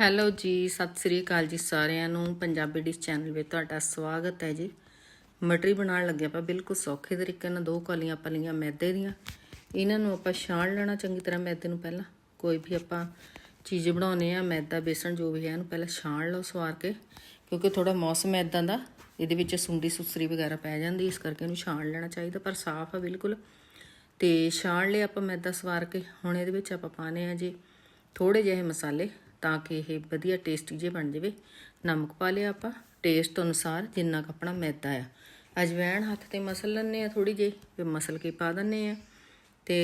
Hello ਜੀ, ਸਤਿ ਸ੍ਰੀ ਅਕਾਲ ਜੀ ਸਾਰਿਆਂ ਨੂੰ। ਪੰਜਾਬੀ ਡਿਸ਼ ਚੈਨਲ ਵਿੱਚ ਤੁਹਾਡਾ ਸਵਾਗਤ ਹੈ ਜੀ। ਮਟਰੀ ਬਣਾਉਣ ਲੱਗੇ ਆਪਾਂ ਬਿਲਕੁਲ ਸੌਖੇ ਤਰੀਕੇ ਨਾਲ ਦੋ ਕੌਲੀਆਂ ਆਪਾਂ ਲਈਆਂ ਮੈਦੇ ਦੀਆਂ। ਇਹਨਾਂ ਨੂੰ ਆਪਾਂ ਛਾਣ ਲੈਣਾ ਚੰਗੀ ਤਰ੍ਹਾਂ ਮੈਦੇ ਨੂੰ ਪਹਿਲਾਂ। ਕੋਈ ਵੀ ਆਪਾਂ ਚੀਜ਼ ਬਣਾਉਨੇ ਆ ਮੈਦਾ, ਬੇਸਣ ਜੋ ਵੀ ਹੈ ਇਹਨੂੰ ਪਹਿਲਾਂ ਛਾਣ ਲਓ ਸਵਾਰ ਕੇ। ਕਿਉਂਕਿ ਥੋੜਾ ਮੌਸਮ ਐਦਾਂ ਦਾ, ਇਹਦੇ ਵਿੱਚ ਸੁੰਡੀ ਸੁਸਰੀ ਵਗੈਰਾ ਪੈ ਜਾਂਦੀ ਇਸ ਕਰਕੇ ਇਹਨੂੰ ਛਾਣ ਲੈਣਾ ਚਾਹੀਦਾ, ਪਰ ਸਾਫ਼ ਆ ਬਿਲਕੁਲ। ਤੇ ਛਾਣ ਲਿਆ ਆਪਾਂ ਮੈਦਾ ਸਵਾਰ ਕੇ। ਹੁਣ ਇਹਦੇ ਵਿੱਚ ਆਪਾਂ ਪਾਣੇ ਆ ਜੀ ਥੋੜੇ ਜਿਹੇ ਮਸਾਲੇ। ਤਾਂ ਕਿ ਇਹ ਵਧੀਆ ਟੇਸਟੀ ਜੇ ਬਣ ਜਾਵੇ। ਨਮਕ ਪਾ ਲਿਆ ਆਪਾਂ। ਟੇਸਟ ਅਨੁਸਾਰ ਜਿੰਨਾ ਕੁ ਆਪਣਾ ਮੈਦਾ ਆ। ਅਜਵੈਣ ਹੱਥ ਤੇ ਮਸਲ ਲੈਣੇ ਆ ਥੋੜੀ ਜਿਹੀ, ਫਿਰ ਮਸਲ ਕੇ ਪਾ ਦਿੰਨੇ ਆ ਤੇ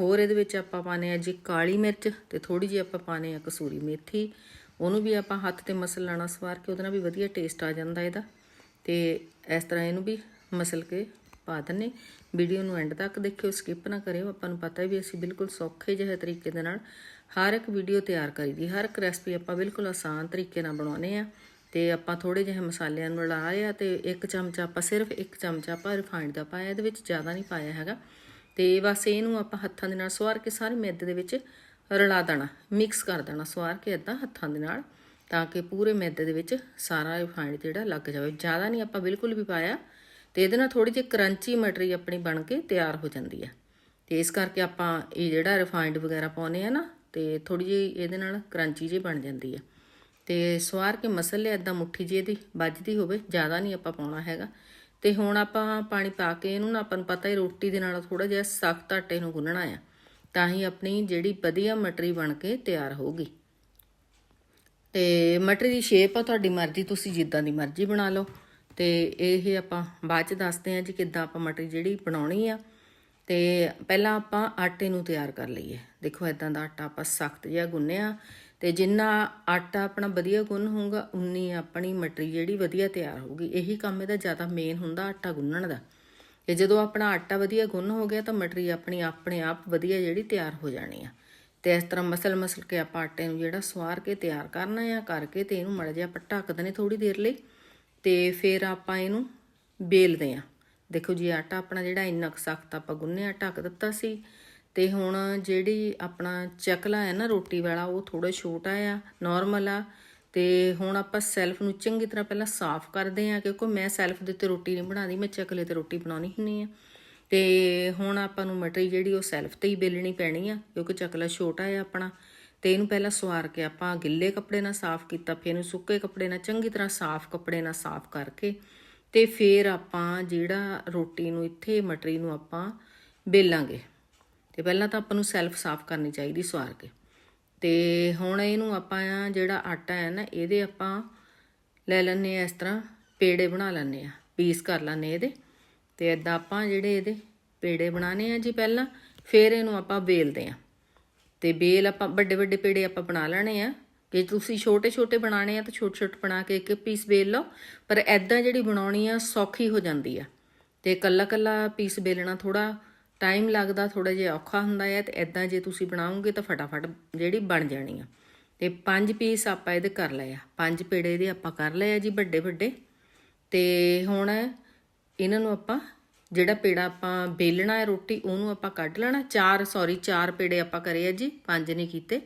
ਹੋਰ ਇਹਦੇ ਵਿੱਚ ਆਪਾਂ ਪਾਣੇ ਆ ਜੀ ਕਾਲੀ ਮਿਰਚ ਤੇ ਥੋੜੀ ਜਿਹੀ ਆਪਾਂ ਪਾਣੇ ਆ ਕਸੂਰੀ ਮੇਥੀ। ਉਹਨੂੰ ਵੀ ਆਪਾਂ ਹੱਥ ਤੇ ਮਸਲ ਲੈਣਾ ਸਵਾਰ ਕੇ ਉਹਦੇ ਨਾਲ ਵੀ ਵਧੀਆ ਟੇਸਟ ਆ ਜਾਂਦਾ ਇਹਦਾ। ਤੇ ਇਸ ਤਰ੍ਹਾਂ ਇਹਨੂੰ ਵੀ ਮਸਲ ਕੇ ਪਾ ਦਿੰਨੇ ਵੀਡੀਓ ਨੂੰ ਐਂਡ ਤੱਕ ਦੇਖਿਓ ਸਕਿਪ ਨਾ ਕਰਿਓ। ਆਪਾਂ ਨੂੰ ਪਤਾ ਹੈ ਵੀ ਅਸੀਂ ਬਿਲਕੁਲ ਸੌਖੇ ਜਿਹੇ ਤਰੀਕੇ ਦੇ ਨਾਲ ਹਰ ਇੱਕ ਵੀਡੀਓ ਤਿਆਰ ਕਰੀਦੀ ਹਰ ਇੱਕ ਰੈਸਪੀ ਆਪਾਂ ਬਿਲਕੁਲ ਆਸਾਨ ਤਰੀਕੇ ਨਾਲ ਬਣਾਉਨੇ ਆ। ਤੇ ਆਪਾਂ ਥੋੜੇ ਜਿਹੇ ਮਸਾਲਿਆਂ ਨੂੰ ਲਾ ਰਿਆ ਤੇ ਇੱਕ ਚਮਚਾ ਆਪਾਂ ਸਿਰਫ ਇੱਕ ਚਮਚਾ ਆਪਾਂ ਰਿਫਾਈਨਡ ਦਾ ਪਾਇਆ, ਇਹਦੇ ਵਿੱਚ ਜ਼ਿਆਦਾ ਨਹੀਂ ਪਾਇਆ ਹੈਗਾ। ਤੇ ਬਸ ਇਹਨੂੰ ਆਪਾਂ ਹੱਥਾਂ ਦੇ ਨਾਲ ਸਵਾਰ ਕੇ ਸਾਰੇ ਮੈਦੇ ਦੇ ਵਿੱਚ ਰਲਾ ਦੇਣਾ ਮਿਕਸ ਕਰ ਦੇਣਾ ਸਵਾਰ ਕੇ ਇਦਾਂ ਹੱਥਾਂ ਦੇ ਨਾਲ, ਤਾਂ ਕਿ ਪੂਰੇ ਮੈਦੇ ਦੇ ਵਿੱਚ ਸਾਰਾ ਰਿਫਾਈਨਡ ਜਿਹੜਾ ਲੱਗ ਜਾਵੇ। ਜ਼ਿਆਦਾ ਨਹੀਂ ਆਪਾਂ ਬਿਲਕੁਲ ਵੀ ਪਾਇਆ ਤੇ ਇਹਦੇ ਨਾਲ ਥੋੜੀ ਜਿਹੀ ਕਰੰਚੀ ਮਟਰੀ ਆਪਣੀ ਬਣ ਕੇ ਤਿਆਰ ਹੋ ਜਾਂਦੀ ਹੈ ਤੇ ਇਸ ਕਰਕੇ ਆਪਾਂ ਇਹ ਜਿਹੜਾ ਰਿਫਾਈਨਡ ਵਗੈਰਾ ਪਾਉਨੇ ਆ ਨਾ, ਤੇ ਥੋੜੀ ਜਿਹੀ ਇਹਦੇ ਨਾਲ ਕਰੰਚੀ ਜਿਹੀ ਬਣ ਜਾਂਦੀ ਹੈ ਤੇ ਸਵਾਰ ਕੇ ਮਸਲੇ ਇਦਾਂ ਮੁੱਠੀ ਜਿਹੀ ਇਹਦੀ ਵੱਜਦੀ ਹੋਵੇ, ਜ਼ਿਆਦਾ ਨਹੀਂ ਆਪਾਂ ਪਾਉਣਾ ਹੈਗਾ। ਤੇ ਹੁਣ ਆਪਾਂ ਪਾਣੀ ਪਾ ਕੇ ਇਹਨੂੰ ਨਾ ਆਪਾਂ ਨੂੰ ਪਤਾ ਹੀ ਰੋਟੀ ਦੇ ਨਾਲ ਥੋੜਾ ਜਿਹਾ ਸਖਤ ਆਟੇ ਨੂੰ ਗੁੰਨਣਾ ਆ, ਤਾਂ ਹੀ ਆਪਣੀ ਜਿਹੜੀ ਵਧੀਆ ਮਟਰੀ ਬਣ ਕੇ ਤਿਆਰ ਹੋਊਗੀ। ਤੇ ਮਟਰੀ ਦੀ ਸ਼ੇਪ ਆ ਤੁਹਾਡੀ ਮਰਜ਼ੀ, ਤੁਸੀਂ ਜਿੱਦਾਂ ਦੀ ਮਰਜ਼ੀ ਬਣਾ ਲਓ। ਤੇ ਇਹ ਆਪਾਂ ਬਾਅਦ ਚ ਦੱਸਦੇ ਹਾਂ ਜੀ ਕਿੱਦਾਂ ਆਪਾਂ ਮਟਰੀ ਜਿਹੜੀ ਬਣਾਉਣੀ ਆ। ਤੇ ਪਹਿਲਾਂ ਆਪਾਂ ਆਟੇ ਨੂੰ ਤਿਆਰ ਕਰ ਲਈਏ। ਦੇਖੋ ਇਦਾਂ ਦਾ ਆਟਾ ਆਪਾਂ ਸਖਤ ਜਿਹਾ ਗੁੰਨਿਆ। ਤੇ ਜਿੰਨਾ ਆਟਾ ਆਪਣਾ ਵਧੀਆ ਗੁੰਨ ਹੋਊਗਾ, ਉਨੀ ਆਪਣੀ ਮਟਰੀ ਜਿਹੜੀ ਵਧੀਆ ਤਿਆਰ ਹੋਊਗੀ। ਇਹੀ ਕੰਮ ਇਹਦਾ ਜ਼ਿਆਦਾ ਮੇਨ ਹੁੰਦਾ ਆਟਾ ਗੁੰਨਣ ਦਾ। ਤੇ ਜਦੋਂ ਆਪਣਾ ਆਟਾ ਵਧੀਆ ਗੁੰਨ ਹੋ ਗਿਆ ਤਾਂ ਮਟਰੀ ਆਪਣੀ ਆਪਣੇ ਆਪ ਵਧੀਆ ਜਿਹੜੀ ਤਿਆਰ ਹੋ ਜਾਣੀ ਆ। ਤੇ ਇਸ ਤਰ੍ਹਾਂ ਮਸਲ ਮਸਲ ਕੇ ਆਪਾਂ ਆਟੇ ਨੂੰ ਜਿਹੜਾ ਸਵਾਰ ਕੇ ਤਿਆਰ ਕਰਨਾ ਆ, ਕਰਕੇ ਤੇ ਇਹਨੂੰ ਮੜ ਜਿਹਾ ਆਪਾਂ ਢੱਕ ਦਨੇ ਥੋੜੀ ਦੇਰ ਲਈ। ਤੇ ਫਿਰ ਆਪਾਂ ਇਹਨੂੰ ਬੇਲਦੇ ਆ। ਦੇਖੋ ਜੀ, ਆਟਾ ਆਪਣਾ ਜਿਹੜਾ ਇੰਨਾ ਕੁ ਸਖਤ ਆਪਾਂ ਗੁੰਨਿਆ ਢੱਕ ਦਿੱਤਾ ਸੀ। ਤੇ ਹੁਣ ਜਿਹੜੀ ਆਪਣਾ ਚਕਲਾ ਹੈ ਨਾ, ਰੋਟੀ ਵਾਲਾ, ਉਹ ਥੋੜਾ ਛੋਟਾ ਆ ਨਾਰਮਲ ਆ। ਤੇ ਹੁਣ ਆਪਾਂ ਸੈਲਫ ਨੂੰ ਚੰਗੀ ਤਰ੍ਹਾਂ ਪਹਿਲਾਂ ਸਾਫ਼ ਕਰਦੇ ਆ, ਕਿਉਂਕਿ ਮੈਂ ਸੈਲਫ ਦੇ ਉੱਤੇ ਰੋਟੀ ਨਹੀਂ ਬਣਾਉਂਦੀ, ਮੈਂ ਚਕਲੇ ਤੇ ਰੋਟੀ ਬਣਾਉਣੀ ਹੁੰਨੀ ਆ। ਤੇ ਹੁਣ ਆਪਾਂ ਨੂੰ ਮਟਰੀ ਜਿਹੜੀ ਉਹ ਸੈਲਫ ਤੇ ਹੀ ਬੇਲਣੀ ਪੈਣੀ ਆ, ਕਿਉਂਕਿ ਚਕਲਾ ਛੋਟਾ ਆ ਆਪਣਾ। ਤੇ ਇਹਨੂੰ ਪਹਿਲਾਂ ਸਵਾਰ ਕੇ ਆਪਾਂ ਗਿੱਲੇ ਕੱਪੜੇ ਨਾਲ ਸਾਫ਼ ਕੀਤਾ, ਫਿਰ ਇਹਨੂੰ ਸੁੱਕੇ ਕੱਪੜੇ ਨਾਲ, ਚੰਗੀ ਤਰ੍ਹਾਂ ਸਾਫ਼ ਕੱਪੜੇ ਨਾਲ ਸਾਫ਼ ਕਰਕੇ ਤੇ ਫਿਰ ਆਪਾਂ ਜਿਹੜਾ ਰੋਟੀ ਨੂੰ ਇੱਥੇ ਮਟਰੀ ਨੂੰ ਆਪਾਂ ਬੇਲਾਂਗੇ। ਤੇ ਪਹਿਲਾਂ ਤਾਂ ਆਪਾਂ ਨੂੰ ਸੈਲਫ ਸਾਫ਼ ਕਰਨੀ ਚਾਹੀਦੀ ਸਵਾਰ ਕੇ। ਤੇ ਹੁਣ ਇਹਨੂੰ ਆਪਾਂ ਜਿਹੜਾ ਆਟਾ ਹੈ ਨਾ, ਇਹਦੇ ਆਪਾਂ ਲੈ ਲੈਣੇ ਆ ਇਸ ਤਰ੍ਹਾਂ, ਪੇੜੇ ਬਣਾ ਲੈਣੇ ਆ ਪੀਸ ਕਰ ਲੈਣੇ ਇਹਦੇ। ਤੇ ਇਦਾਂ ਆਪਾਂ ਜਿਹੜੇ ਇਹਦੇ ਪੇੜੇ ਬਣਾਣੇ ਆ ਜੀ ਪਹਿਲਾਂ, ਫਿਰ ਇਹਨੂੰ ਆਪਾਂ ਵੇਲਦੇ ਆ ਤੇ ਬੇਲ ਆਪਾਂ, ਵੱਡੇ ਵੱਡੇ ਪੇੜੇ ਆਪਾਂ ਬਣਾ ਲੈਣੇ ਆ। ਜੇ ਤੁਸੀਂ ਛੋਟੇ ਛੋਟੇ ਬਣਾਣੇ ਆ ਤਾਂ ਛੋਟੇ ਛੋਟੇ ਬਣਾ ਕੇ ਇੱਕ ਪੀਸ ਬੇਲ ਲਓ, ਪਰ ਐਦਾਂ ਜਿਹੜੀ ਬਣਾਉਣੀ ਆ ਸੌਖੀ ਹੋ ਜਾਂਦੀ ਆ। ਤੇ ਕੱਲਾ ਕੱਲਾ ਪੀਸ ਬੇਲਣਾ ਥੋੜਾ ਟਾਈਮ ਲੱਗਦਾ ਥੋੜਾ ਜਿਹਾ ਔਖਾ ਹੁੰਦਾ ਹੈ ਤੇ ਐਦਾਂ ਜੇ ਤੁਸੀਂ ਬਣਾਓਗੇ ਤਾਂ ਫਟਾਫਟ ਜਿਹੜੀ ਬਣ ਜਾਣੀ ਆ। ਤੇ ਪੰਜ ਪੀਸ ਆਪਾਂ ਇਹਦੇ ਕਰ ਲਏ ਆ। ਪੰਜ ਪੇੜੇ ਇਹਦੇ ਆਪਾਂ ਕਰ ਲਏ ਆ ਜੀ ਵੱਡੇ ਵੱਡੇ। ਤੇ ਹੁਣ ਇਹਨਾਂ ਨੂੰ ਆਪਾਂ ਜਿਹੜਾ ਪੇੜਾ ਆਪਾਂ ਬੇਲਣਾ ਹੈ ਰੋਟੀ, ਉਹਨੂੰ ਆਪਾਂ ਕੱਢ ਲੈਣਾ। ਚਾਰ ਸੌਰੀ ਚਾਰ ਪੇੜੇ ਆਪਾਂ ਕਰੇ ਆ ਜੀ, ਪੰਜ ਨਹੀਂ ਕੀਤੇ।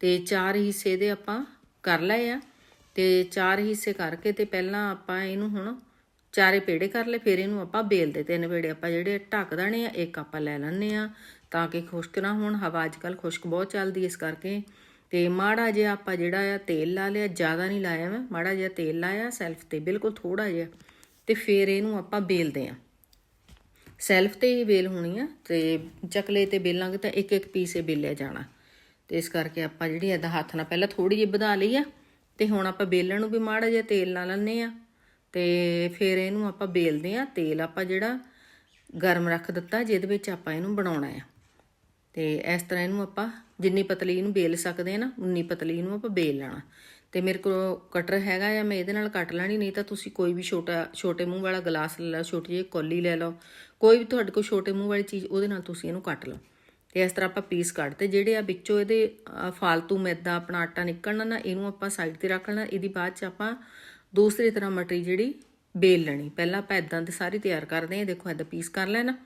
ਤੇ ਚਾਰ ਹਿੱਸੇ ਦੇ ਆਪਾਂ ਕਰ ਲਏ ਆ। ਤੇ ਚਾਰ ਹਿੱਸੇ ਕਰਕੇ ਤੇ ਪਹਿਲਾਂ ਆਪਾਂ ਇਹਨੂੰ ਹੁਣ ਚਾਰੇ ਪੇੜੇ ਕਰ ਲਏ, ਫਿਰ ਇਹਨੂੰ ਆਪਾਂ ਬੇਲਦੇ ਤਿੰਨ ਪੇੜੇ ਆਪਾਂ ਜਿਹੜੇ ਢੱਕ ਦੇਣੇ ਆ, ਇੱਕ ਆਪਾਂ ਲੈ ਲੈਣੇ ਆ, ਤਾਂ ਕਿ ਖੁਸ਼ਕ ਨਾ ਹੋਣ। ਹਵਾ ਅੱਜਕੱਲ ਖੁਸ਼ਕ ਬਹੁਤ ਚੱਲਦੀ ਇਸ ਕਰਕੇ। ਤੇ ਮਾੜਾ ਜਿਹਾ ਆਪਾਂ ਜਿਹੜਾ ਆ ਤੇਲ ਲਾ ਲਿਆ, ਜ਼ਿਆਦਾ ਨਹੀਂ ਲਾਇਆ ਮੈਂ, ਮਾੜਾ ਜਿਹਾ ਤੇਲ ਲਾਇਆ, ਸੈਲਫ ਤੇ ਬਿਲਕੁਲ ਥੋੜਾ ਜਿਹਾ। ਤੇ ਫਿਰ ਇਹਨੂੰ ਆਪਾਂ ਬੇਲਦੇ ਆ। ਸੈਲਫ ਤੇ ਹੀ ਵੇਲ ਹੋਣੀ ਆ ਤੇ ਚਕਲੇ ਤੇ ਬੇਲਾਂਗੇ ਤਾਂ ਇੱਕ ਇੱਕ ਇਹ ਵੇਲਿਆ ਜਾਣਾ। ਤੇ ਇਸ ਕਰਕੇ ਆਪਾਂ ਜਿਹੜੀ ਇਹਦਾ ਹੱਥ ਨਾਲ ਪਹਿਲਾਂ ਥੋੜੀ ਜਿਹੀ ਵਧਾ ਲਈ ਆ ਤੇ ਹੁਣ ਆਪਾਂ ਵੇਲਣ ਨੂੰ ਵੀ ਮਾੜਾ ਜਿਹਾ ਤੇਲ ਨਾਲ ਲੈਣੇ ਆ। ਤੇ ਫਿਰ ਇਹਨੂੰ ਆਪਾਂ ਵੇਲਦੇ ਆ, ਤੇਲ ਆਪਾਂ ਜਿਹੜਾ ਗਰਮ ਰੱਖ ਦਿੱਤਾ ਜਿਹਦੇ ਵਿੱਚ ਆਪਾਂ ਇਹਨੂੰ ਬਣਾਉਣਾ ਆ। ਤੇ ਇਸ ਤਰ੍ਹਾਂ ਇਹਨੂੰ ਆਪਾਂ ਜਿੰਨੀ ਪਤਲੀ ਇਹਨੂੰ ਬੇਲ ਸਕਦੇ ਆ ਨਾ, ਉਨੀ ਪਤਲੀ ਇਹਨੂੰ ਆਪਾਂ ਵੇਲ ਲੈਣਾ। ਤੇ ਮੇਰੇ ਕੋਲ ਕਟਰ ਹੈਗਾ ਆ ਮੈਂ ਇਹਦੇ ਨਾਲ ਕੱਟ ਲੈਣੀ ਨਹੀਂ ਤਾਂ ਤੁਸੀਂ ਕੋਈ ਵੀ ਛੋਟਾ ਛੋਟੇ ਮੂੰਹ ਵਾਲਾ ਗਲਾਸ ਲੈ ਲਓ ਛੋਟੀ ਜਿਹੀ ਕੌਲੀ ਲੈ ਲਓ ਕੋਈ ਵੀ ਤੁਹਾਡੇ ਕੋਲ ਛੋਟੇ ਮੂੰਹ ਵਾਲੀ ਚੀਜ਼ ਉਹਦੇ ਨਾਲ ਤੁਸੀਂ ਇਹਨੂੰ ਕੱਟ ਲਓ। ਤੇ ਇਸ ਤਰ੍ਹਾਂ ਆਪਾਂ ਪੀਸ ਕੱਢਤੇ ਜਿਹੜੇ ਆ ਵਿੱਚੋਂ ਇਹਦੇ ਅ, ਫਾਲਤੂ ਮੈਦਾ ਆਪਣਾ ਆਟਾ ਨਿਕਲਣਾ ਨਾ ਇਹਨੂੰ ਆਪਾਂ ਸਾਈਡ ਤੇ ਰੱਖ ਲੈਣਾ ਇਹਦੀ ਬਾਅਦ ਚ ਆਪਾਂ ਦੂਸਰੀ ਤਰ੍ਹਾਂ ਮਟਰੀ ਜਿਹੜੀ ਬੇਲ ਲੈਣੀ। ਪਹਿਲਾਂ ਆਪਾਂ ਇਦਾਂ ਦੇ ਸਾਰੀ ਤਿਆਰ ਕਰਦੇ ਆ ਦੇਖੋ ਇਦਾਂ ਪੀਸ ਕਰ ਲੈਣਾ।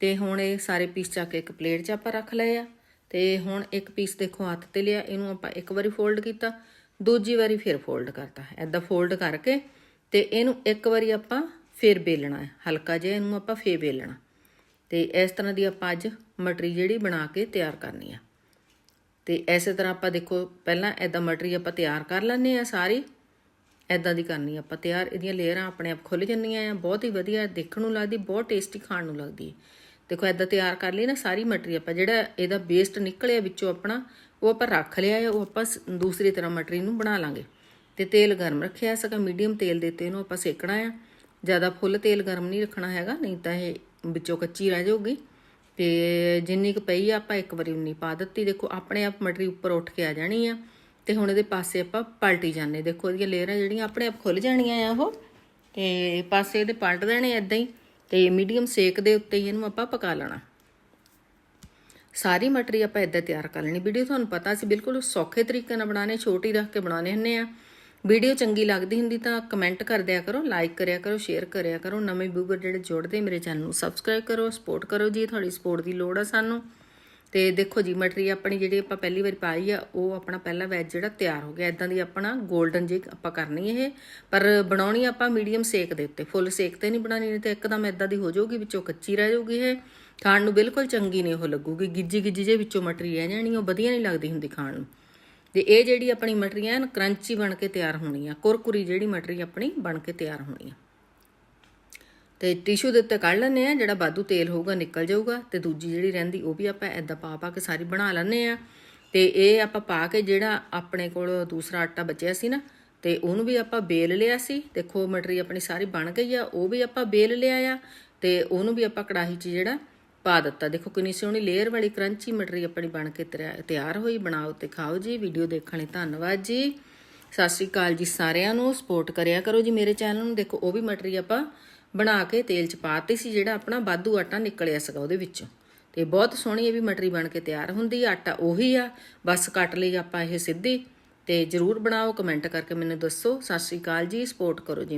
ਤੇ ਹੁਣ ਇਹ ਸਾਰੇ ਪੀਸ ਚੱਕ ਕੇ ਇੱਕ ਪਲੇਟ 'ਚ ਆਪਾਂ ਰੱਖ ਲਏ ਆ। ਤੇ ਹੁਣ ਇੱਕ ਪੀਸ ਦੇਖੋ ਹੱਥ ਤੇ ਲਿਆ ਇਹਨੂੰ ਆਪਾਂ ਇੱਕ ਵਾਰੀ ਫੋਲਡ ਕੀਤਾ। ਦੂਜੀ ਵਾਰੀ ਫਿਰ ਫੋਲਡ ਕਰਤਾ ਐਦਾਂ ਫੋਲਡ ਕਰਕੇ ਤੇ ਇਹਨੂੰ ਇੱਕ ਵਾਰੀ ਆਪਾਂ ਫਿਰ ਬੇਲਣਾ ਹੈ। ਹਲਕਾ ਜਿਹਾ ਇਹਨੂੰ ਆਪਾਂ ਫੇਰ ਬੇਲਣਾ ਤੇ ਇਸ ਤਰ੍ਹਾਂ ਦੀ ਆਪਾਂ ਅੱਜ ਮਟਰੀ ਜਿਹੜੀ ਬਣਾ ਕੇ ਤਿਆਰ ਕਰਨੀ ਆ। ਤੇ ਐਸੇ ਤਰ੍ਹਾਂ ਆਪਾਂ ਦੇਖੋ, ਪਹਿਲਾਂ ਐਦਾਂ ਮਟਰੀ ਆਪਾਂ ਤਿਆਰ ਕਰ ਲੈਂਦੇ ਆ ਸਾਰੀ। ਐਦਾਂ ਦੀ ਕਰਨੀ ਆਪਾਂ ਤਿਆਰ। ਇਹਦੀਆਂ ਲੇਅਰਾਂ ਆਪਣੇ ਆਪ ਖੁੱਲ ਜੰਨੀਆਂ ਆ। ਬਹੁਤ ਹੀ ਵਧੀਆ ਦੇਖਣ ਨੂੰ ਲੱਗਦੀ, ਬਹੁਤ ਟੇਸਟੀ ਖਾਣ ਨੂੰ ਲੱਗਦੀ। ਹੈ ਦੇਖੋ ਐਦਾਂ ਤਿਆਰ ਕਰ ਲਈ ਨਾ, ਸਾਰੀ ਮਟਰੀ ਆਪਾਂ ਜਿਹੜਾ ਇਹਦਾ ਵੇਸਟ ਨਿਕਲਿਆ ਵਿੱਚੋਂ ਆਪਣਾ ਉਹ ਆਪਾਂ ਰੱਖ ਲਿਆ ਹੈ, ਉਹ ਆਪਾਂ ਸ- ਦੂਸਰੀ ਤਰ੍ਹਾਂ ਮਟਰੀ ਨੂੰ ਬਣਾ ਲਾਂਗੇ। ਤੇ ਤੇਲ ਗਰਮ ਰੱਖਿਆ ਸਕਾ ਮੀਡੀਅਮ ਤੇਲ ਦੇ ਤੇ ਇਹਨੂੰ ਆਪਾਂ ਸੇਕਣਾ ਆ ਜ਼ਿਆਦਾ ਫੁੱਲ ਤੇਲ ਗਰਮ ਨਹੀਂ ਰੱਖਣਾ ਹੈਗਾ, ਨਹੀਂ ਤਾਂ ਇਹ ਵਿੱਚੋਂ ਕੱਚੀ ਰਹਿ ਜਾਊਗੀ। ਤੇ ਜਿੰਨੀ ਕੁ ਪਈ ਆ, ਆਪਾਂ ਇੱਕ ਵਾਰੀ ਉਨੀ ਪਾ ਦਿੱਤੀ। ਦੇਖੋ, ਆਪਣੇ ਆਪ ਮਟਰੀ ਉੱਪਰ ਉੱਠ ਕੇ ਆ ਜਾਣੀ ਆ। ਤੇ ਹੁਣ ਇਹਦੇ ਪਾਸੇ ਆਪਾਂ ਪਲਟੀ ਜਾਂਦੇ ਦੇਖੋ, ਇਹਦੀਆਂ ਲੇਅਰਾਂ ਜਿਹੜੀਆਂ ਆਪਣੇ ਆਪ ਖੁੱਲ ਜਾਣੀਆਂ ਆ ਉਹ। ਤੇ ਪਾਸੇ ਇਹਦੇ ਪਲਟ ਦੇਣੇ ਐਦਾਂ ਹੀ। ਤੇ ਮੀਡੀਅਮ ਸੇਕ ਦੇ ਉੱਤੇ ਹੀ ਇਹਨੂੰ ਆਪਾਂ ਪਕਾ ਲੈਣਾ। ਸਾਰੀ ਮਟਰੀ ਆਪਾਂ ਇਦਾਂ ਤਿਆਰ ਕਰ ਲੈਣੀ। ਵੀਡੀਓ ਤੁਹਾਨੂੰ ਪਤਾ ਸੀ, ਬਿਲਕੁਲ ਸੌਖੇ ਤਰੀਕੇ ਨਾਲ ਬਣਾਣੇ ਛੋਟੀ ਰੱਖ ਕੇ ਬਣਾਉਣੇ ਹੁੰਨੇ ਆ। ਵੀਡੀਓ ਚੰਗੀ ਲੱਗਦੀ ਹੁੰਦੀ ਤਾਂ ਕਮੈਂਟ ਕਰ ਦਿਆ ਕਰੋ ਲਾਈਕ ਕਰਿਆ ਕਰੋ ਸ਼ੇਅਰ ਕਰਿਆ ਕਰੋ। ਨਵੇਂ ਵਿਊਅਰ ਜਿਹੜੇ ਜੁੜਦੇ ਮੇਰੇ ਚੈਨਲ ਨੂੰ ਸਬਸਕ੍ਰਾਈਬ ਕਰੋ ਸਪੋਰਟ ਕਰੋ ਜੀ, ਤੁਹਾਡੀ ਸਪੋਰਟ ਦੀ ਲੋੜ ਆ ਸਾਨੂੰ। ਤੇ ਦੇਖੋ ਜੀ, ਮਟਰੀ ਆਪਣੀ ਜਿਹੜੀ ਆਪਾਂ ਪਹਿਲੀ ਵਾਰ ਪਾਈ ਆ, ਉਹ ਆਪਣਾ ਪਹਿਲਾ ਵੈਜ ਜਿਹੜਾ ਤਿਆਰ ਹੋ ਗਿਆ। ਇਦਾਂ ਦੀ ਆਪਣਾ 골ਡਨ ਜੀ ਆਪਾਂ ਕਰਨੀ ਇਹ। ਪਰ ਬਣਾਉਣੀ ਆਪਾਂ ਮੀਡੀਅਮ ਸੇਕ ਦੇ ਉੱਤੇ। ਫੁੱਲ ਸੇਕ ਤੇ ਨਹੀਂ ਬਣਾਉਣੀ, ਨਹੀਂ ਤੇ ਇੱਕਦਮ ਇਦਾਂ ਦੀ ਹੋ ਜਾਊਗੀ, ਵਿੱਚੋਂ ਕੱਚੀ ਰਹਿ ਜਾਊਗੀ ਇਹ। ਖਾਣ ਨੂੰ ਬਿਲਕੁਲ ਚੰਗੀ ਨਹੀਂ ਉਹ ਲੱਗੂਗੀ। ਗਿੱਜੀ ਗਿੱਜੀ ਜੇ ਵਿੱਚੋਂ ਮਟਰੀ ਰਹਿ ਜਾਣੀ, ਉਹ ਵਧੀਆ ਨਹੀਂ ਲੱਗਦੀ ਹੁੰਦੀ ਖਾਣ ਨੂੰ। ਤੇ ਇਹ ਜਿਹੜੀ ਆਪਣੀ ਮਟਰੀ ਐਨ ਕਰੰਚੀ ਬਣ ਕੇ ਤਿਆਰ ਹੋਣੀ ਆ। ਕੁਰਕੁਰੀ ਜਿਹੜੀ ਮਟਰੀ ਆਪਣੀ ਬਣ ਕੇ ਤਿਆਰ ਹੋਣੀ ਆ। ਤੇ ਟਿਸ਼ੂ ਦੇ ਉੱਤੇ ਕੱਢ ਲੈਂਦੇ ਆ, ਜਿਹੜਾ ਬਾਦੂ ਤੇਲ ਹੋਊਗਾ ਨਿਕਲ ਜਾਊਗਾ ਤੇ ਦੂਜੀ ਜਿਹੜੀ ਰਹਿੰਦੀ ਉਹ ਵੀ ਆਪਾਂ ਐਦਾਂ ਪਾ ਪਾ ਕੇ ਸਾਰੀ ਬਣਾ ਲੈਂਦੇ ਆ। ਤੇ ਇਹ ਆਪਾਂ ਪਾ ਕੇ ਜਿਹੜਾ ਆਪਣੇ ਕੋਲ ਦੂਸਰਾ ਆਟਾ ਬਚਿਆ ਸੀ ਨਾ, ਤੇ ਉਹਨੂੰ ਵੀ ਆਪਾਂ ਬੇਲ ਲਿਆ ਸੀ। ਦੇਖੋ ਮਟਰੀ ਆਪਣੀ ਸਾਰੀ ਬਣ ਗਈ ਆ, ਉਹ ਵੀ ਆਪਾਂ ਬੇਲ ਲਿਆ ਆ। ਤੇ ਉਹਨੂੰ ਵੀ ਆਪਾਂ ਕੜਾਹੀ 'ਚ ਜਿਹੜਾ ਪਾ ਦਿੱਤਾ। ਦੇਖੋ, ਕਿੰਨੀ ਸੋਹਣੀ ਲੇਅਰ ਵਾਲੀ ਕਰੰਚੀ ਮਟਰੀ ਆਪਣੀ ਬਣ ਕੇ ਤਿਆ- ਤਿਆਰ ਹੋਈ। ਬਣਾਓ ਤੇ ਖਾਓ ਜੀ। ਵੀਡੀਓ ਦੇਖਣ ਲਈ ਧੰਨਵਾਦ ਜੀ। ਸਤਿ ਸ਼੍ਰੀ ਅਕਾਲ ਜੀ ਸਾਰਿਆਂ ਨੂੰ। ਸਪੋਰਟ ਕਰਿਆ ਕਰੋ ਜੀ ਮੇਰੇ ਚੈਨਲ ਨੂੰ। ਦੇਖੋ, ਉਹ ਵੀ ਮਟਰੀ ਆਪਾਂ ਬਣਾ ਕੇ ਤੇਲ 'ਚ ਪਾਤੀ ਸੀ, ਜਿਹੜਾ ਆਪਣਾ ਬਾਦੂ ਆਟਾ ਨਿਕਲਿਆ ਸੀਗਾ ਉਹਦੇ ਵਿੱਚੋਂ। ਤੇ ਬਹੁਤ ਸੋਹਣੀ ਇਹ ਵੀ ਮਟਰੀ ਬਣ ਕੇ ਤਿਆਰ ਹੁੰਦੀ ਆਟਾ ਉਹੀ ਆ। ਬਸ ਕੱਟ ਲਈ ਆਪਾਂ ਇਹ ਸਿੱਧੀ। ਤੇ ਜਰੂਰ ਬਣਾਓ। ਕਮੈਂਟ ਕਰਕੇ ਮੈਨੂੰ ਦੱਸੋ। ਸਤਿ ਸ਼੍ਰੀ ਅਕਾਲ ਜੀ। ਸਪੋਰਟ ਕਰੋ ਜੀ।